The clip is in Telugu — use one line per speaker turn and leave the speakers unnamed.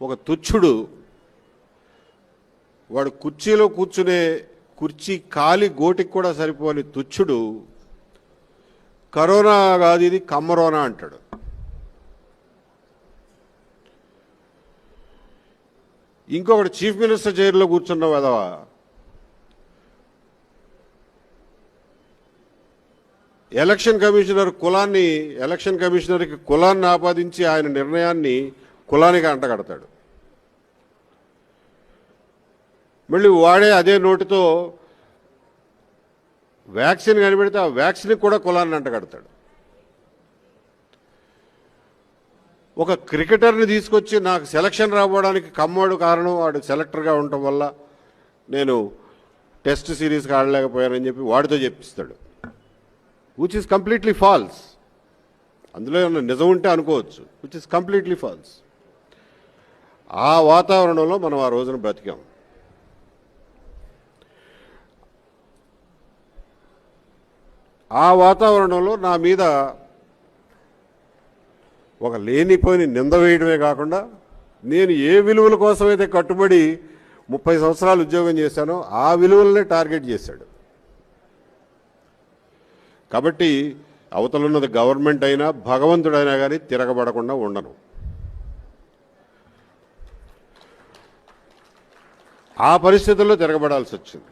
ఒక తుచ్చుడు. వాడు కుర్చీలో కూర్చునే కుర్చీ కాలి గోటికి కూడా సరిపోని తుచ్చుడు. కరోనా కాదు ఇది కమ్మరోనా అంటాడు. ఇంకొకటి చీఫ్ మినిస్టర్ చైర్లో కూర్చున్న వెదవ ఎలక్షన్ కమిషనర్ కులాన్ని ఎలక్షన్ కమిషనర్కి కులాన్ని ఆపాదించి ఆయన నిర్ణయాన్ని కులానికి అంటగడతాడు మళ్ళీ వాడే అదే నోటితో వ్యాక్సిన్ కనిపెడితే ఆ వ్యాక్సిన్కి కూడా కులాన్ని అంటగడతాడు ఒక క్రికెటర్ని తీసుకొచ్చి నాకు సెలక్షన్ రావడానికి కమ్మోడు కారణం వాడు సెలెక్టర్గా ఉండటం వల్ల నేను టెస్ట్ సిరీస్కి ఆడలేకపోయానని చెప్పి వాడితో చెప్పిస్తాడు. విచ్ ఈస్ కంప్లీట్లీ ఫాల్స్ అందులో ఏమన్నా నిజం ఉంటే అనుకోవచ్చు. విచ్ ఇస్ కంప్లీట్లీ ఫాల్స్ ఆ వాతావరణంలో మనం ఆ రోజున బ్రతికాం. ఆ వాతావరణంలో నా మీద ఒక లేనిపోయిన నింద వేయడమే కాకుండా నేను ఏ విలువల కోసమైతే కట్టుబడి ముప్పై సంవత్సరాలు ఉద్యోగం చేశానో ఆ విలువలనే టార్గెట్ చేశాడు. కాబట్టి అవతలున్నది గవర్నమెంట్ అయినా భగవంతుడైనా కానీ తిరగబడకుండా ఉండను. ఆ పరిస్థితుల్లో తిరగబడాల్సి వచ్చింది